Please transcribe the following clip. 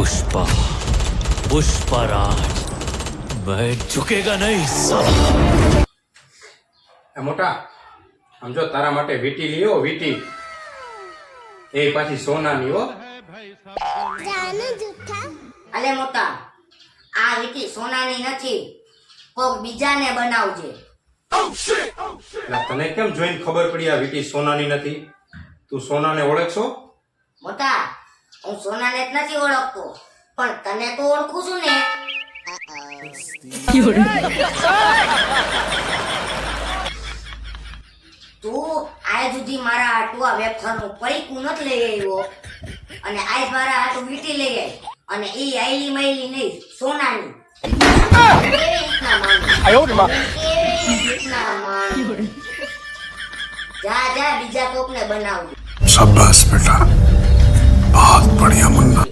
पुष्पा पुष्पराज मैं झुकेगा नहीं साला એ મોટા આમ જો તારા માટે વીટી લીયો વીટી એ પાછી સોનાની હો અલે મોટા આ વીટી સોનાની નથી કોક બીજાને બનાવજે એટલે તને કેમ જોઈને ખબર પડી આ વીટી સોનાની નથી તું સોનાને ઓળખશો મોટા હું સોનાને જ નથી ઓળખતો, પણ તને તો ઓળખું છું ને. તું આજ સુધી મારા આટવા વેફરનું પડીકું નથી લઈ આવ્યો, અને આજ મારા હાથ વીટી લઈ આવી અને એ આઈલી મયલી નહીં, સોનાની. જા જા, બીજા કોકને બનાવજો શાબાશ બેટા. পারি এমন না